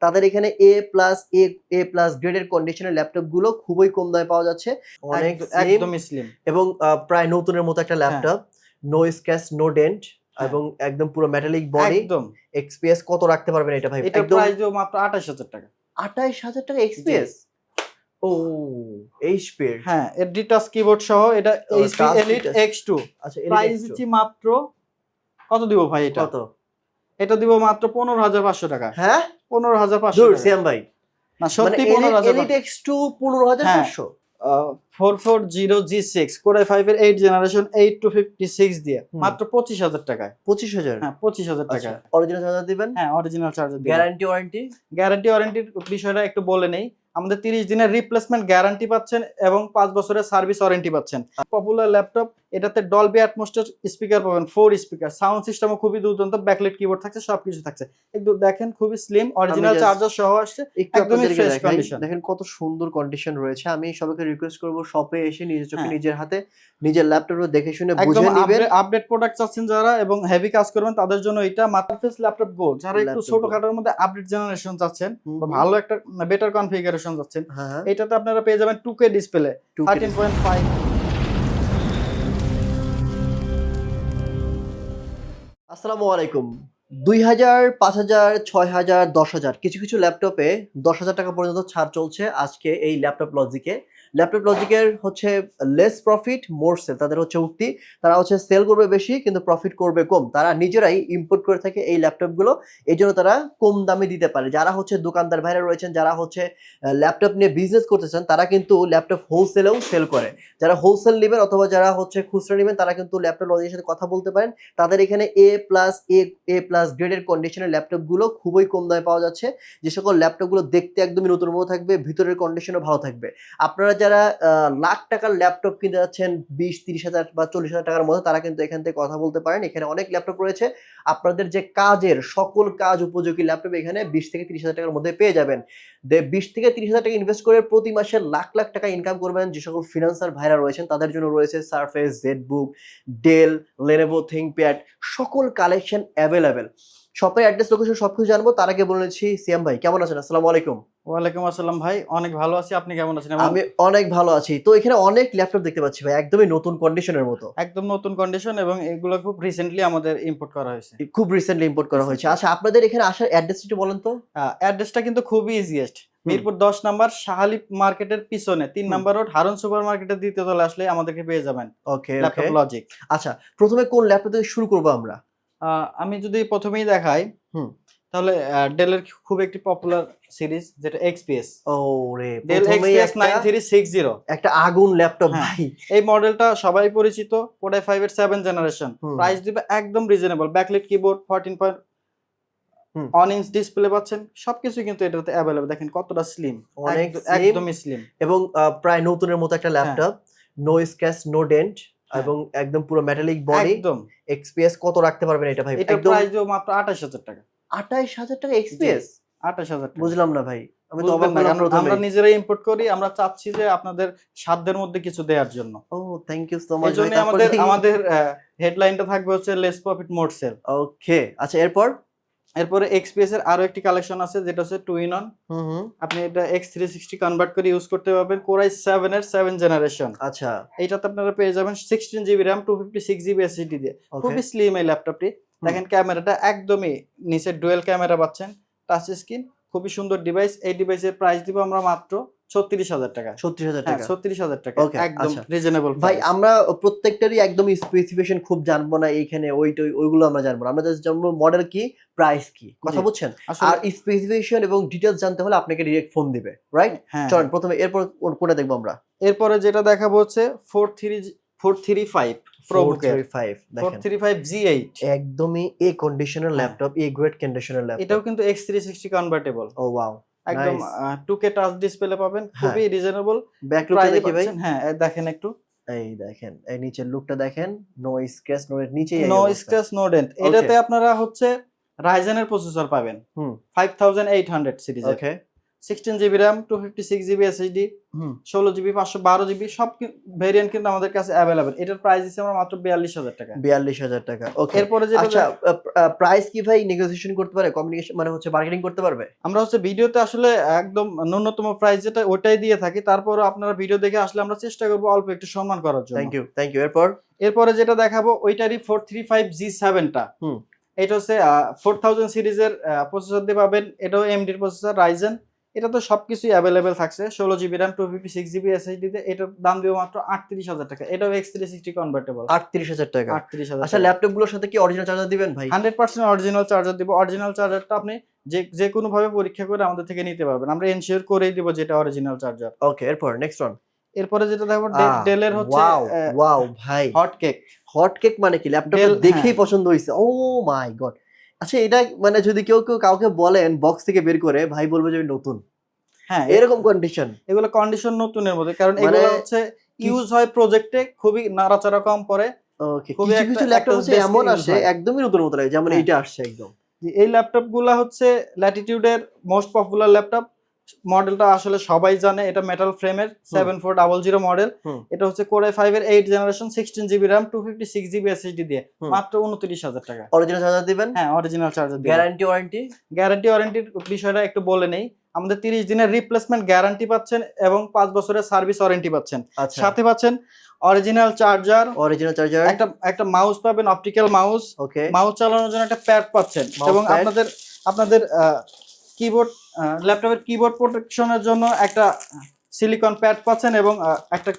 তাদের এখানে এ প্লাস এ এ প্লাস গ্রেডের কন্ডিশনের ল্যাপটপগুলো খুবই কম দামে পাওয়া যাচ্ছে। অনেক একদম- স্লিম এবং প্রায় নতুনের মতো একটা laptop no scratch no dent. এবং একদম পুরো মেটালিক বডি একদম। এক্সপিএস কত রাখতে পারবেন এটা ভাই? এটা প্রাইস মাত্র আঠাশ হাজার টাকা। আঠাইশ হাজার টাকা এক্সপিএস ও এইচপি হ্যাঁ এর। ডিটাচ কিবোর্ড সহ এটা HP elite touch। X two. আচ্ছা প্রাইস দিচ্ছি মাত্র কত দিব ভাই এটা? কত? এটা দিব মাত্র পনেরো হাজার পাঁচশো টাকা। হ্যাঁ? পনেরো হাজার পাঁচশো সিয়াম ভাই। না সত্যি পনেরো হাজার এলিট টু পনেরো হাজার। পাঁচশো? Four four zero G six core five এর eight generation eight two fifty six দিয়ে। মাত্র পঁচিশ হাজার টাকায়। পঁচিশ হাজার? হ্যাঁ পঁচিশ হাজার টাকা অরিজিনাল চার্জার দিবেন? হ্যাঁ original charger guarantee warranty guarantee ওয়ারেন্টির বিষয়টা একটু বলে নেই। আমাদের তিরিশ দিনের রিপ্লেসমেন্ট গ্যারান্টি পাচ্ছেন এবং পাঁচ বছরের সার্ভিস ওয়ারেন্টি পাচ্ছেন পপুলার ল্যাপটপ এটাতে ডলবি অ্যাটমোস্টার স্পিকার পাবেন ফোর স্পিকার সাউন্ড সিস্টেমও খুবই দুর্দান্ত ব্যাকলাইট কিবোর্ড থাকছে সবকিছু থাকছে একটু দেখেন খুবই স্লিম অরিজিনাল চার্জার সহ আসছে একদমই দেখাই। condition। দেখেন কত সুন্দর কন্ডিশন রয়েছে আমি সবাইকে রিকোয়েস্ট করব শপে এসে নিজের চোখে হ্যাঁ। নিজের হাতে নিজের ল্যাপটপ দেখে শুনে বুঝে নেবেন আপডেট প্রোডাক্ট চাচ্ছেন যারা এবং হেভি কাজ করবেন তাদের জন্য এটা মাথারফেস ল্যাপটপ গো যারা একটু Go। ছোটখাটোর মধ্যে আপডেট জেনারেশন চাচ্ছেন বা ভালো একটা বেটার কনফিগারেশন চাচ্ছেন হ্যাঁ হ্যাঁ। এটাতে আপনারা পেয়ে যাবেন two K display thirteen point five আসসালামু আলাইকুম। দুই হাজার পাঁচ হাজার ছয় হাজার দশ হাজার কিছু কিছু ল্যাপটপে দশ হাজার টাকা পর্যন্ত ছাড় চলছে আজকে এই ল্যাপটপ লজিকে ল্যাপটপ লজিকের হচ্ছে লেস প্রফিট মোর সেল তাদের হচ্ছে উক্তি। তারা হচ্ছে সেল করবে বেশি, কিন্তু প্রফিট করবে কম। তারা নিজেরাই ইম্পোর্ট করে থাকে এই ল্যাপটপগুলো এই জন্য তারা কম দামে দিতে পারে। যারা হচ্ছে দোকানদার ভাইরা রয়েছেন, যারা হচ্ছে ল্যাপটপ নিয়ে বিজনেস করতেছেন তারা কিন্তু ল্যাপটপ হোলসেলেও সেল করে। যারা হোলসেল নেবেন অথবা যারা হচ্ছে খুচরা নেবেন, তারা কিন্তু ল্যাপটপ লজিকের সাথে কথা বলতে পারেন। তাদের এখানে এ প্লাস এ এ প্লাস গ্রেডের কন্ডিশনের ল্যাপটপগুলো খুবই কম দামে পাওয়া যাচ্ছে। যে সকল ল্যাপটপগুলো দেখতে একদমই নতুন মতো থাকবে, ভিতরের কন্ডিশনও ভালো থাকবে। আপনারা যারা লাখ টাকার ল্যাপটপ কিনতে যাচ্ছেন, বিশ, তিরিশ হাজার বা চল্লিশ হাজার টাকার মধ্যে, তারা কিন্তু এখান থেকে কথা বলতে পারেন। এখানে অনেক ল্যাপটপ রয়েছে। আপনাদের যে কাজের সকল কাজ উপযোগী ল্যাপটপ এখানে বিশ থেকে তিরিশ হাজার টাকার মধ্যে পেয়ে যাবেন। বিশ থেকে তিরিশ হাজার টাকা ইনভেস্ট করে প্রতি মাসে লাখ লাখ টাকা ইনকাম করবেন যে সকল ফিনান্সার ভাইরা রয়েছেন, তাদের জন্য রয়েছে surface Z book Dell Lenovo ThinkPad সকল কালেকশন অ্যাভেলেবেল শপের অ্যাড্রেস লোকেশন সবকিছু জানব। তার আগে বলে নিচ্ছি সিয়াম ভাই কেমন আছেন? আসসালামু আলাইকুম। ওয়ালাইকুম আসসালাম ভাই অনেক ভালো আছি। আপনি কেমন আছেন? আমি অনেক ভালো আছি। তো এখানে অনেক ল্যাপটপ দেখতে পাচ্ছি ভাই একদমই নতুন কন্ডিশনের মতো। একদম নতুন কন্ডিশন এবং এগুলো খুব রিসেন্টলি আমাদের ইম্পোর্ট করা হয়েছে। খুব রিসেন্টলি ইম্পোর্ট করা হয়েছে। আচ্ছা আপনাদের এখানে আসার অ্যাড্রেস একটু বলেন তো। অ্যাড্রেসটা কিন্তু খুবই ইজিয়েস্ট মিরপুর দশ নাম্বার শাহালি মার্কেটের পিছনে তিন নাম্বার রোড হারুন সুপার মার্কেটের দ্বিতীয় তলা আসলে আমাদেরকে পেয়ে যাবেন ওকে ল্যাপটপ লজিক আচ্ছা প্রথমে কোন ল্যাপটপ থেকে শুরু করব আমরা? আমি যদি প্রথমেই দেখাই হুম। তাহলে ডেলের খুব একটি পপুলার সিরিজ যেটা এক্সপিএস ও রে ডেল এক্সপিএস নাইন একটা- আগুন ল্যাপটপ। ভাই। এই মডেলটা সবাই পরিচিত কোডাই ফাইভ এর সেভেন জেনারেশন প্রাইস দিবে একদম reasonable backlit keyboard fourteen point hmm. On inch display পাচ্ছেন। সবকিছু কিন্তু এটাতে অ্যাভেলেবল দেখেন কতটা স্লিম অনেক একদমই স্লিম এবং প্রায় নতুনের মতো একটা laptop no scratch no dent. এবং একদম পুরো মেটালিক বডি একদম। এক্সপিএস কত রাখতে পারবেন এটা ভাই? এটা প্রাইস মাত্র আঠাশ হাজার টাকা। আঠাইশ হাজার টাকা এক্সপিএস আঠাশ হাজার টাকা। বুঝলাম না ভাই। আমি তো অবাক হলাম আমরা নিজেরাই ইম্পোর্ট করি আমরা চাচ্ছি যে আপনাদের সাধ্যের মধ্যে কিছু দেওয়ার জন্য। ও থ্যাংক ইউ সো মাচ এই জন্য আমাদের আমাদের হেডলাইনটা থাকবে হচ্ছে less profit more sale okay আচ্ছা এরপর? এরপরে এক্সপিএস এর আরও একটি কালেকশন আছে যেটা হচ্ছে টু ইন অন আপনি এটা এক্স থ্রি সিক্সটি কনভার্ট করে ইউজ করতে পারবেন কোরাই সেভেন এর সেভেন জেনারেশন আচ্ছা। এইটাতে আপনারা পেয়ে যাবেন sixteen GB RAM two fifty six GB SSD দিয়ে। খুবই স্লিম এই ল্যাপটপটি দেখেন ক্যামেরাটা একদমই নিচে ডুয়েল ক্যামেরা পাচ্ছেন টাচ স্ক্রিন খুবই সুন্দর ডিভাইস এই ডিভাইসের প্রাইস দিব আমরা মাত্র ছত্রিশ হাজার টাকা। ছত্রিশ হাজার হ্যাঁ টাকা? ছত্রিশ হাজার টাকা। একদম আচ্ছা। রিজনেবল ভাই আমরা প্রত্যেকটারই একদম স্পেসিফিকেশন খুব জানব না এইখানে ওইগুলো আমরা জানব না। আমরা জাস্ট জানব মডেল কি প্রাইস কি। কথা জি। বুঝছেন? আর স্পেসিফিকেশন এবং ডিটেলস জানতে হলে আপনাকে ডিরেক্ট ফোন দিবে রাইট হ্যাঁ চলেন প্রথমে এরপর কোনটা দেখব আমরা? এরপরে যেটা দেখাবো হচ্ছে four three four three five একদমই এ কন্ডিশনের হ্যাঁ। ল্যাপটপ এ গ্রেড কন্ডিশনের এটাও কিন্তু এক্স থ্রি সিক্সটি কনভার্টেবল ও ওয়াও একদম Nice. Two K touch display পাবেন হ্যাঁ। খুবই রিজনেবল ব্যাকলুকটা দেখি ভাই হ্যাঁ দেখেন একটু এই দেখেন এই নিচের লুকটা দেখেন নো স্ক্র্যাচ নো নিচেই নো। স্ক্র্যাচ নো ডেন্ট এটাতে আপনারা হচ্ছে রাইজেনের প্রসেসর পাবেন হুম। ফাইভ থাউজেন্ড এইট হান্ড্রেড সিরিজের okay sixteen GB RAM two fifty six GB SSD ষোলো জিবি পাঁচশো বারো জিবি সব ভেরিয়েন্ট কিন্তু আমাদের কাছে অ্যাভেলেবেল এটার প্রাইস দিচ্ছি আমরা মাত্র বিয়াল্লিশ হাজার টাকা। বিয়াল্লিশ হাজার টাকা ওকে এরপরে যেটা আচ্ছা প্রাইস কি ভাই নেগোসিয়েশন করতে পারে? কমিউনিকেশন মানে হচ্ছে মার্কেটিং করতে পারবে? আমরা হচ্ছে ভিডিওতে আসলে একদম ন্যূনতম প্রাইস যেটা ওটাই দিয়ে থাকি। তারপরও আপনারা ভিডিও দেখে আসলে আমরা চেষ্টা করব অল্প একটু সম্মান করার জন্য। থ্যাংক ইউ থ্যাংক ইউ এরপর? এরপরে যেটা দেখাবো ওইটারই ফোর থ্রি ফাইভ জি সেভেনটা হুম। এটা হচ্ছে ফোর থাউজেন্ড সিরিজের প্রসেসর দিয়ে পাবেন। এটাও এমডির প্রসেসর রাইজেন এটা তো সবকিছুই অ্যাভেলেবেল থাকছে। ষোলো GB RAM two fifty six GB SSD তে এটার দাম দিব মাত্র আটত্রিশ হাজার টাকা। এটাও এক্স থ্রি সিক্সটি কনভার্টেবল আটত্রিশ হাজার টাকা। আটত্রিশ হাজার আচ্ছা ল্যাপটপগুলোর সাথে কি অরিজিনাল চার্জার দিবেন ভাই? হান্ড্রেড পার্সেন্ট অরিজিনাল চার্জার দিব। অরিজিনাল চার্জারটা আপনি যে যে কোনো ভাবে পরীক্ষা করে আমাদের থেকে নিতে পারবেন। আমরা এনশিওর করেই দিব যেটা অরিজিনাল চার্জার ওকে এরপর নেক্সট ওয়ান এরপরে যেটা দেখো ডেলের হচ্ছে ওয়াও ওয়াও ভাই। হট কেক হট কেক মানে কি? ল্যাপটপ দেখেই। পছন্দ হয়েছে ও মাই গড আচ্ছা এটা মানে যদি কেউ কেউ কাউকে বলেন বক্স থেকে বের করে ভাই বলব যে আমি নতুন। হ্যাঁ এরকম কন্ডিশন এগুলো কন্ডিশন নতুনের মধ্যে কারণ মানে এগুলো হচ্ছে ইউজ হয় প্রজেক্টে খুবই নাড়াচাড়া কম পরে। খুবই কিছু ল্যাপটপ হচ্ছে এমন আসে একদমই নতুন মতো লাগে যেমন হ্যাঁ। এইটা আসছে একদম। এই ল্যাপটপগুলা হচ্ছে ল্যাটিটিউডের মোস্ট পপুলার ল্যাপটপ মডেলটা আসলে সবাই জানে এটা মেটাল ফ্রেমের seven four double zero model এটা হচ্ছে কোরে ফাইভ এর eight generation sixteen GB RAM two fifty six GB SSD দিয়ে মাত্র উনত্রিশ হাজার টাকা। অরিজিনাল চার্জার দিবেন? হ্যাঁ original charger guarantee warranty guarantee ওয়ারেন্টির বিষয়টা একটু বলে নেই। আমাদের তিরিশ দিনের রিপ্লেসমেন্ট গ্যারান্টি পাচ্ছেন এবং পাঁচ বছরের সার্ভিস ওয়ারেন্টি পাচ্ছেন। আচ্ছা। সাথে পাচ্ছেন অরিজিনাল চার্জার অরিজিনাল চার্জার একটা একটা মাউস পাবেন অপটিক্যাল মাউস ওকে মাউস চালানোর জন্য একটা প্যাড পাচ্ছেন। এবং। আপনাদের আপনাদের কিবোর্ড ল্যাপটপের কিবোর্ড প্রোটেকশনের জন্য একটা সিলিকন প্যাড পাচ্ছেন এবং একটা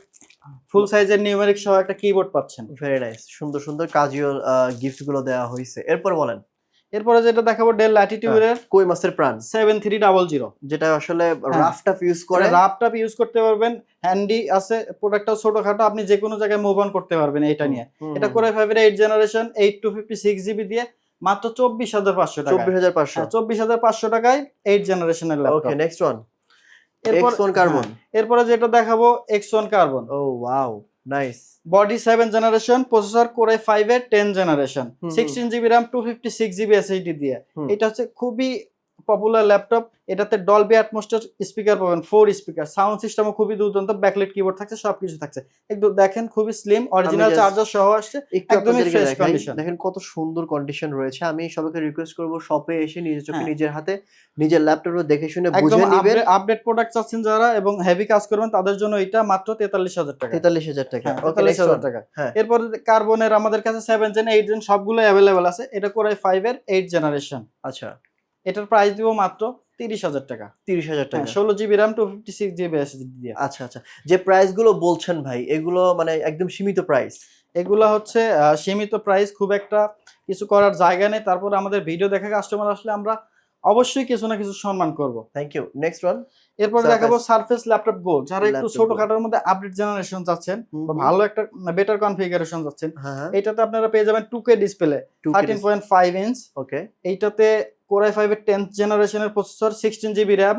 ফুল সাইজের নিউমেরিক সহ একটা কিবোর্ড পাচ্ছেন। ভেরি নাইস সুন্দর সুন্দর কাজুয়াল গিফটগুলো দেওয়া হয়েছে এরপর বলেন। এরপরে যেটা দেখাবো ডেল ল্যাটিটিউডের কই মাসের প্রাণ? সেভেন থ্রি ডাবল জিরো যেটা আসলে হ্যাঁ। রাফ টাফ ইউজ করে। ল্যাপটপ ইউজ করতে পারবেন। হ্যান্ডি আছে প্রোডাক্টটাও ছোটখাটো। আপনি যে কোনো জায়গায় মুভ অন করতে পারবেন এটা নিয়ে। এটা করে ফাইভের eight generation eight two fifty six GB দিয়ে মাত্র চব্বিশ হাজার পাঁচশো টাকা চব্বিশ হাজার পাঁচশো। চব্বিশ হাজার পাঁচশো টাকায় এইট জেনারেশনের okay next one X one carbon হ্যাঁ, এরপরে যেটা দেখাবো এক্স ওয়ান কার্বন ও wow nice body seven generation processor core five এর ten generation. Sixteen GB RAM two fifty six GB SSD দিয়ে। এটা হচ্ছে খুবই পপুলার ল্যাপটপ এটাতে ডলবি অ্যাটমোস্টার স্পিকার পাবেন ফোর স্পিকার সাউন্ড সিস্টেমও খুবই দুর্দান্ত ব্যাকলেট কিবোর্ড থাকছে সবকিছু থাকছে। একটু দেখেন খুবই স্লিম অরিজিনাল চার্জার সহ আসছে একদমই দেখাই। condition। দেখেন কত সুন্দর কন্ডিশন রয়েছে। আমি সবাইকে রিকোয়েস্ট করব শপে এসে নিজের চোখে হ্যাঁ। নিজের হাতে নিজের ল্যাপটপ দেখে শুনে বুঝে নেবেন। আপডেট প্রোডাক্ট চাচ্ছেন যারা এবং হেভি কাজ করবেন তাদের জন্য এটা মাত্র তেতাল্লিশ হাজার টাকা। তেতাল্লিশ হাজার টাকা। হ্যাঁ, 43,000 টাকা। হ্যাঁ। এরপর কার্বনের আমাদের কাছে সেভেন জেন এইট জেন সবগুলো অ্যাভেলেবেল আছে। এটা করে ফাইভ এর এইট জেনারেশন আচ্ছা। এটার প্রাইস দিব মাত্র তিরিশ হাজার টাকা। তিরিশ হাজার টাকা। ষোলো GB RAM two fifty six GB দিয়ে। আচ্ছা আচ্ছা। যে প্রাইসগুলো বলছেন ভাই এগুলো মানে একদম সীমিত প্রাইস এগুলা হচ্ছে সীমিত প্রাইস খুব একটা কিছু করার জায়গা নেই। তারপর আমাদের ভিডিও দেখে কাস্টমার আসলে আমরা অবশ্যই কিছু না কিছু সম্মান করব। থ্যাংক ইউ নেক্সট ওয়ান এরপর দেখাবো সারফেস ল্যাপটপ গো যারা একটু Laptop Go। মধ্যে আপডেট জেনারেশন চাচ্ছেন বা ভালো একটা বেটার কনফিগারেশন চাচ্ছেন হ্যাঁ হ্যাঁ। আপনারা পেয়ে যাবেন two K display thirteen point five inch okay এইটাতে কোরাই ফাইভের টেন্থ জেনারেশনের প্রসেসর সিক্সটিন জিবি র্যাম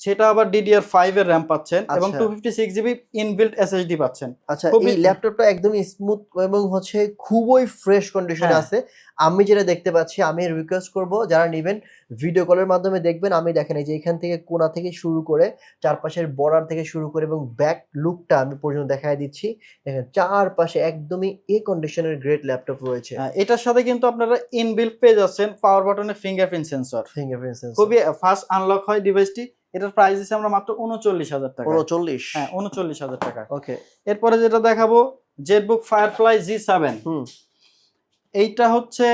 সেটা আবার ডিডিআর ফাইভ এর র্যাম পাচ্ছেন এবং। Two fifty six GB inbuilt SSD পাচ্ছেন। আচ্ছা এই ল্যাপটপটা একদম স্মুথ এবং হচ্ছে খুবই ফ্রেশ কন্ডিশনে হ্যাঁ। আছে। আমি যেটা দেখতে পাচ্ছি আমি রিকোয়েস্ট করব যারা নেবেন ভিডিও কলের মাধ্যমে দেখবেন আমি দেখেন এই যে এখান থেকে কোনা থেকে শুরু করে চারপাশের বর্ডার থেকে শুরু করে এবং ব্যাক লুকটা আমি পর্যন্ত দেখাই দিচ্ছি। দেখেন চারপাশে একদমই এ কন্ডিশনের গ্রেট ল্যাপটপ রয়েছে। হ্যাঁ, এটার সাথে কিন্তু আপনারা ইনবিল্ট পেয়ে যাচ্ছেন পাওয়ার বাটনে ফিঙ্গারপ্রিন্ট সেন্সর ফিঙ্গারপ্রিন্ট সেন্সর খুবই ফাস্ট আনলক হয় ডিভাইসটি এটার প্রাইস দিচ্ছি আমরা মাত্র উনচল্লিশ হাজার টাকা। উনচল্লিশ হ্যাঁ উনচল্লিশ হাজার টাকা। ওকে এরপরে যেটা দেখাবো জেটবুক ফায়ারফ্লাই জি সেভেন হুম। এইটা হচ্ছে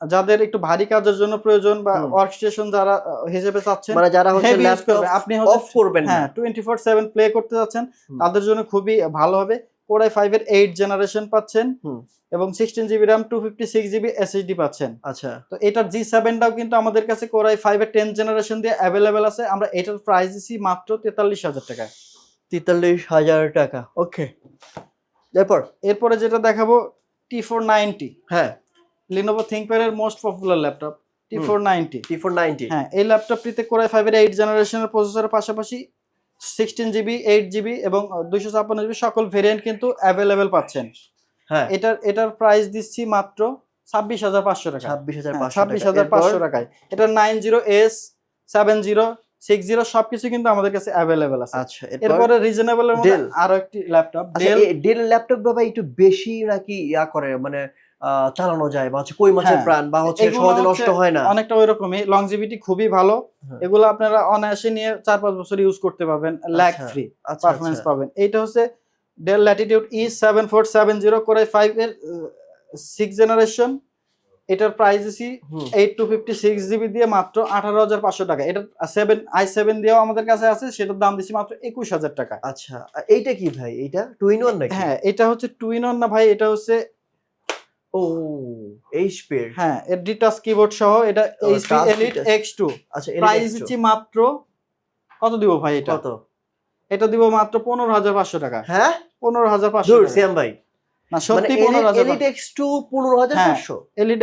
যাদের একটু ভারী কাজের জন্য প্রয়োজন বা ওয়ার্ক ওয়ার্কস্টেশন যারা হিসেবে চাচ্ছেন মানে যারা হচ্ছে ল্যাপটপ আপনি অফ করবেন হ্যাঁ টোয়েন্টি ফোর সেভেন প্লে করতে যাচ্ছেন তাদের জন্য খুবই ভালো হবে। কোরাই ফাইভ এর এইট জেনারেশন পাচ্ছেন এবং sixteen GB RAM two fifty six GB SSD পাচ্ছেন। আচ্ছা। তো এটার জি সেভেনটাও কিন্তু আমাদের কাছে কোরাই ফাইভ এর টেন জেনারেশন দিয়ে অ্যাভেলেবেল আছে। আমরা এটার প্রাইস দিচ্ছি মাত্র তেতাল্লিশ হাজার টাকা তেতাল্লিশ হাজার টাকা। ওকে এরপর? এরপরে যেটা দেখাবো টি ফোর নাইনটি হ্যাঁ। Lenovo থিঙ্কপ্যাডের most popular laptop T four ninety T four ninety হ্যাঁ এই ল্যাপটপটিতে কোরাই ফাইভের এইট জেনারেশনের প্রসেসরের পাশাপাশি সিক্সটিন জিবি এইট জিবি এবং দুইশো ছাপ্পান্ন জিবি সকল ভেরিয়েন্ট কিন্তু অ্যাভেলেবেল পাচ্ছেন। হ্যাঁ। এটার এটার প্রাইস দিচ্ছি মাত্র ছাব্বিশ হাজার পাঁচশো টাকা ছাব্বিশ হাজার পাঁচশো ছাব্বিশ হাজার পাঁচশো টাকায়। এটা nine zero S seven zero six zero সবকিছু কিন্তু আমাদের কাছে অ্যাভেলেবেল আছে। আচ্ছা এরপরে? রিজনেবল এর মধ্যে আরও একটি ল্যাপটপ ডেল ডেল ল্যাপটপ ভাই একটু বেশি নাকি ইয়া করে? মানে চালানো যায় বা হচ্ছে কই মাছের হ্যাঁ, প্রাণ বা হচ্ছে সহজে নষ্ট হয় না। অনেকটা ওই রকমই লংজিভিটি খুবই ভালো। হ্যাঁ। এগুলো আপনারা অনায়াসে নিয়ে চার পাঁচ বছর ইউজ করতে পারবেন। ল্যাগ ফ্রি পারফরমেন্স পাবেন। এইটা হচ্ছে Dell Latitude E seven four seven zero করে ফাইভ এর সিক্স জেনারেশন এটার প্রাইস হুম, eight two fifty six GB দিয়ে মাত্র আঠারো হাজার পাঁচশো টাকা। এটা সেভেন আই সেভেন দিয়েও আমাদের কাছে আছে। সেটার দাম দিছি মাত্র একুশ হাজার টাকা। আচ্ছা। এইটা কি ভাই? এইটা টু ইন ওয়ান হ্যাঁ এটা হচ্ছে টু ইন না ভাই এটা হচ্ছে ও এইচপি এর হ্যাঁ এর ডিটাচ কিবোর্ড সহ এটা এইচপি এলিট আচ্ছা প্রাইস দিচ্ছি মাত্র কত দিব ভাই এটা? কত? এটা দিব মাত্র পনেরো হাজার পাঁচশো টাকা। হ্যাঁ? পনেরো হাজার দূর সিয়াম ভাই। না সত্যি এলিট এলিট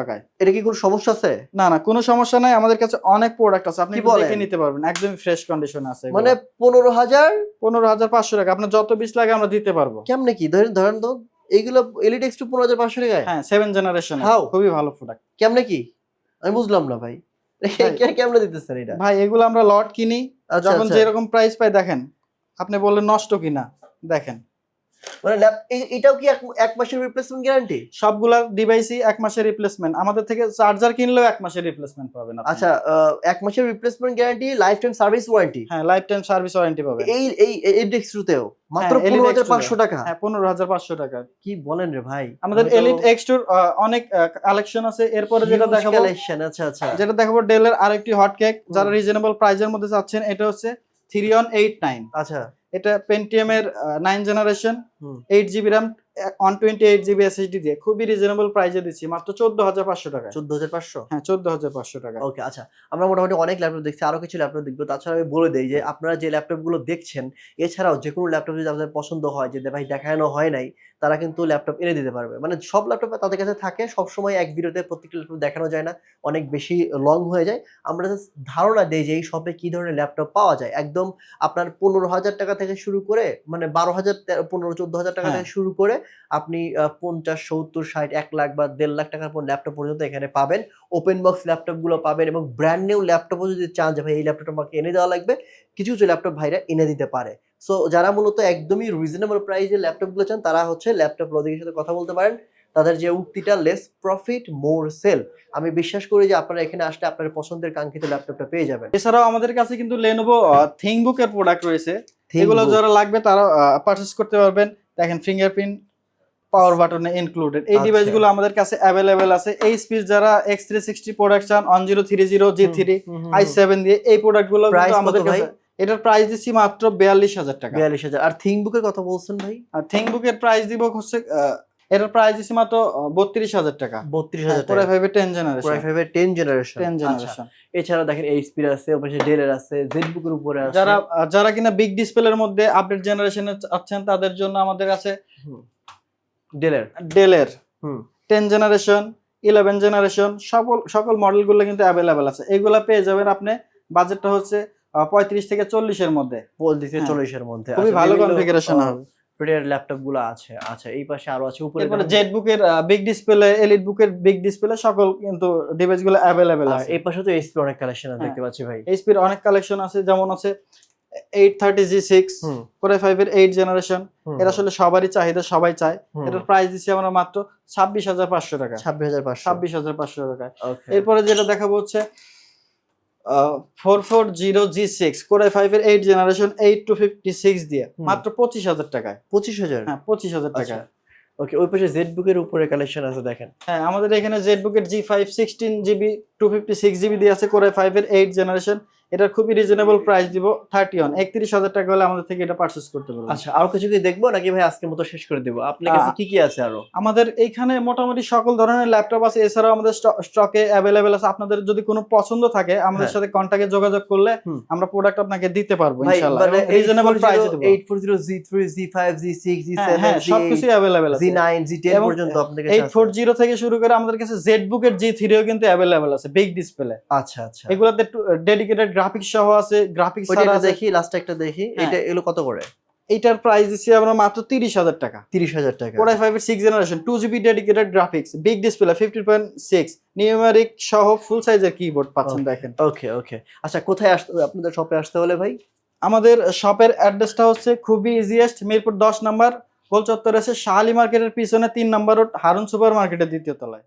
টাকায়। এটা কি কোনো সমস্যা আছে? না না কোনো সমস্যা নাই। আমাদের কাছে অনেক প্রোডাক্ট আছে। আপনি দেখে নিতে পারবেন। একদমই ফ্রেশ কন্ডিশনে আছে মানে পনেরো হাজার? পনেরো হাজার পাঁচশো টাকা। আপনার যত বিশ লাগে আমরা দিতে পারব। কেমনে কি? ধরেন ধরেন তো এইগুলো এলিট এক্স টু পনেরো হাজার পাঁচশো টাকায়? হ্যাঁ সেভেন জেনারেশন হাও খুবই ভালো প্রোডাক্ট কেমনে কি? আমি বুঝলাম না ভাই। কেমনে দিতেছেন এটা? ভাই এগুলো আমরা লট কিনি। আচ্ছা যখন আচ্ছা। যেরকম প্রাইস পাই দেখেন। আপনি বললেন নষ্ট কিনা দেখেন। মানে এটাও কি এক- মাসের রিপ্লেসমেন্ট গ্যারান্টি সবগুলা ডিভাইসই এক মাসের রিপ্লেসমেন্ট আমাদের থেকে চার্জার কিনলেও এক মাসের রিপ্লেসমেন্ট পাবেন আচ্ছা এক মাসের replacement guarantee lifetime service warranty হ্যাঁ লাইফ টাইম সার্ভিস ওয়ারেন্টি পাবেন। এই এই এডিক্স টুতেও মাত্র হ্যাঁ, পনেরো হাজার পাঁচশো টাকা? হ্যাঁ পনেরো হাজার পাঁচশো টাকা। কি বলেন রে ভাই? আমাদের এলিট অনেক কালেকশন আছে। এরপরে যেটা দেখাবো কালেকশন আচ্ছা আচ্ছা। যেটা দেখাবো ডেলের আরেকটি হট কেক যারা রিজনেবল প্রাইজের মধ্যে চাচ্ছেন এটা হচ্ছে থ্রি অন এইট নাইন আচ্ছা। এটা পেন্টিএম এর nine generation eight GB RAM one twenty eight GB SSD দিয়ে। খুবই রিজনেবল প্রাইসে দিচ্ছি মাত্র চোদ্দ হাজার পাঁচশো টাকা চোদ্দ হাজার পাঁচশো? হ্যাঁ চোদ্দ হাজার পাঁচশো টাকা ওকে আচ্ছা। আমরা মোটামুটি অনেক ল্যাপটপ দেখছি আরও কিছু ল্যাপটপ দেখব। তাছাড়া আমি বলে দিই যে আপনারা যে ল্যাপটপগুলো দেখছেন এছাড়াও যে কোনো ল্যাপটপ যদি আপনাদের পছন্দ হয় যে ভাই দেখানো হয় নাই তারা কিন্তু ল্যাপটপ এনে দিতে পারবে। মানে সব ল্যাপটপ তাদের কাছে থাকে সব সময় এক ভিডিওতে প্রত্যেকটা ল্যাপটপ দেখানো যায় না অনেক বেশি লং হয়ে যায়। আমরা ধারণা দেই যে এই শপে কি ধরনের ল্যাপটপ পাওয়া যায়। একদম আপনার পনেরো হাজার টাকা থেকে শুরু করে মানে বারো হাজার পনেরো চোদ্দ হাজার টাকা হ্যাঁ। থেকে শুরু করে আপনি পঞ্চাশ সত্তর ষাট এক লাখ বা দেড় লাখ টাকার পর ল্যাপটপ পর্যন্ত এখানে পাবেন। ওপেন বক্স ল্যাপটপগুলো পাবেন এবং ব্র্যান্ড নিউ ল্যাপটপও যদি চান যে ভাই এই ল্যাপটপটা আমাকে এনে দেওয়া লাগবে কিছু কিছু ল্যাপটপ ভাইরা এনে দিতে পারে। সো যারা মূলত একদমই রিজনেবল প্রাইসে ল্যাপটপগুলো চান তারা হচ্ছে ল্যাপটপ লজিকের সাথে কথা বলতে পারেন। তাদের যে উক্তিটা লেস প্রফিট মোর সেল আমি বিশ্বাস করি যে আপনারা এখানে আসলে আপনার পছন্দের কাঙ্ক্ষিত ল্যাপটপটা পেয়ে যাবেন। এছাড়াও আমাদের কাছে কিন্তু লেনোভো থিংবুক এর প্রোডাক্ট রয়েছে। এগুলো। যারা লাগবে তারা পারচেস করতে পারবেন। দেখেন ফিঙ্গারপ্রিন্ট পাওয়ার বাটনে ইনক্লুডেড এই আচ্ছা। ডিভাইসগুলো আমাদের কাছে অ্যাভেলেবেল আছে। এই স্পিচ যারা X three sixty production one zero three zero G three I. Seven দিয়ে এই প্রোডাক্টগুলো কিন্তু আমাদের কাছে এটার প্রাইস দিচ্ছি মাত্র বিয়াল্লিশ হাজার টাকা। বিয়াল্লিশ হাজার। আর থিংবুকের কথা বলছেন ভাই? আর থিংবুকের প্রাইস দিব হচ্ছে এটার প্রাইস দিচ্ছি মাত্র বত্রিশ হাজার টাকা। বত্রিশ হাজার টাকা ফাইভের টেন জেনারেশন ফাইভের টেন জেনারেশন টেন জেনারেশন এছাড়া দেখেন এইচপি আছে ওপাশে ডেলের আছে জেডবুকের উপরে আছে। যারা যারা কিনা বিগ ডিসপ্লের মধ্যে আপডেট জেনারেশনে আছেন তাদের জন্য আমাদের কাছে ডেলের ডেলের হুম। টেন জেনারেশন ইলেভেন জেনারেশন সকল সকল মডেলগুলো কিন্তু অ্যাভেলেবেল আছে। এগুলা পেয়ে যাবেন আপনি বাজেটটা হচ্ছে পঁয়ত্রিশ থেকে চল্লিশের মধ্যে। পঁয়ত্রিশ থেকে হ্যাঁ। চল্লিশের মধ্যে। খুবই ভালো configuration হবে। ল্যাপটপগুলো আছে। আচ্ছা এই পাশে আরও আছে উপরে এরপরে। জেড বুকের বিগ ডিসপ্লে এলিট বুকের বিগ ডিসপ্লে সকল কিন্তু ডিভাইসগুলো অ্যাভেলেবেল আর আছে। এই পাশে তো এইচপি অনেক কালেকশন হ্যাঁ। দেখতে পাচ্ছি ভাই। এইচপির অনেক কালেকশন আছে যেমন আছে এইট থার্টি জি সিক্স হুম, ফাইভ এর এইট জেনারেশন এটা আসলে সবারই চাহিদা সবাই চায়। এটার প্রাইস দিচ্ছি আমরা মাত্র ছাব্বিশ হাজার পাঁচশো টাকা। ছাব্বিশ হাজার পাঁচশো। ছাব্বিশ হাজার পাঁচশো টাকায়। এরপরে যেটা দেখাবো হচ্ছে four four zero G six core i five এর eight generation eight two fifty six দিয়ে মাত্র পঁচিশ হাজার টাকায়। পঁচিশ হাজার? হ্যাঁ পঁচিশ হাজার আচ্ছা। টাকায়। ওকে ওই পাশে জেড বুকের উপরে কালেকশন আছে দেখেন। হ্যাঁ আমাদের এখানে জেড বুকের G five sixteen GB two fifty six GB দিয়ে আছে কোরাই ফাইভ এর এইট জেনারেশন এটার খুবই রিজনেবল প্রাইস দিব থার্টি ওয়ান একত্রিশ হাজার টাকা হলে আমাদের থেকে এটা পারচেস করতে পারবেন। আচ্ছা আরও কিছু কি দেখব নাকি ভাই? আজকের মতো শেষ করে দেবো। আপনার কাছে কি কি আছে আরও? আমাদের এইখানে মোটামুটি সকল ধরনের ল্যাপটপ আছে। এছাড়াও আমাদের স্টকে অ্যাভেলেবেল আছে। আপনাদের যদি কোনো পছন্দ থাকে আমাদের হ্যাঁ। সাথে কন্ট্যাক্টে যোগাযোগ করলে আমরা প্রোডাক্ট আপনাকে দিতে পারব ইনশাআল্লাহ। রিজনেবল প্রাইসে দেবো। Eight four zero G three G five G six হ্যাঁ সেভেন হ্যাঁ সবকিছুই অ্যাভেলেবেল আছে। নাইন জি টেন এবং পর্যন্ত আপনাদের কাছে এইট আছে। ফোর জিরো থেকে শুরু করে আমাদের কাছে জেড বুকের জি থ্রিও কিন্তু অ্যাভেলেবেল আছে বিগ ডিসপ্লে আচ্ছা আচ্ছা। এগুলোতে ডেডিকেটেড গ্রাফিক্স সহ আছে গ্রাফিক্স ছাড়া দেখি লাস্ট একটা দেখি। হ্যাঁ। এটা এগুলো কত করে? এটার প্রাইস দিচ্ছি আমরা মাত্র তিরিশ হাজার টাকা। তিরিশ হাজার টাকা। কোরাই ফাইভ এর six generation two GB dedicated graphics big display fifty point six numeric সহ ফুল সাইজের কিবোর্ড পাচ্ছেন দেখেন। ওকে ওকে আচ্ছা কোথায় আসতে হবে? আপনাদের শপে আসতে হলে ভাই? আমাদের শপের অ্যাড্রেসটা হচ্ছে খুবই ইজিয়েস্ট মিরপুর দশ নম্বর গোল চত্বর আছে শাহালি মার্কেটের পিছনে তিন নম্বর রোড হারুন সুপার মার্কেটের দ্বিতীয় তলায়।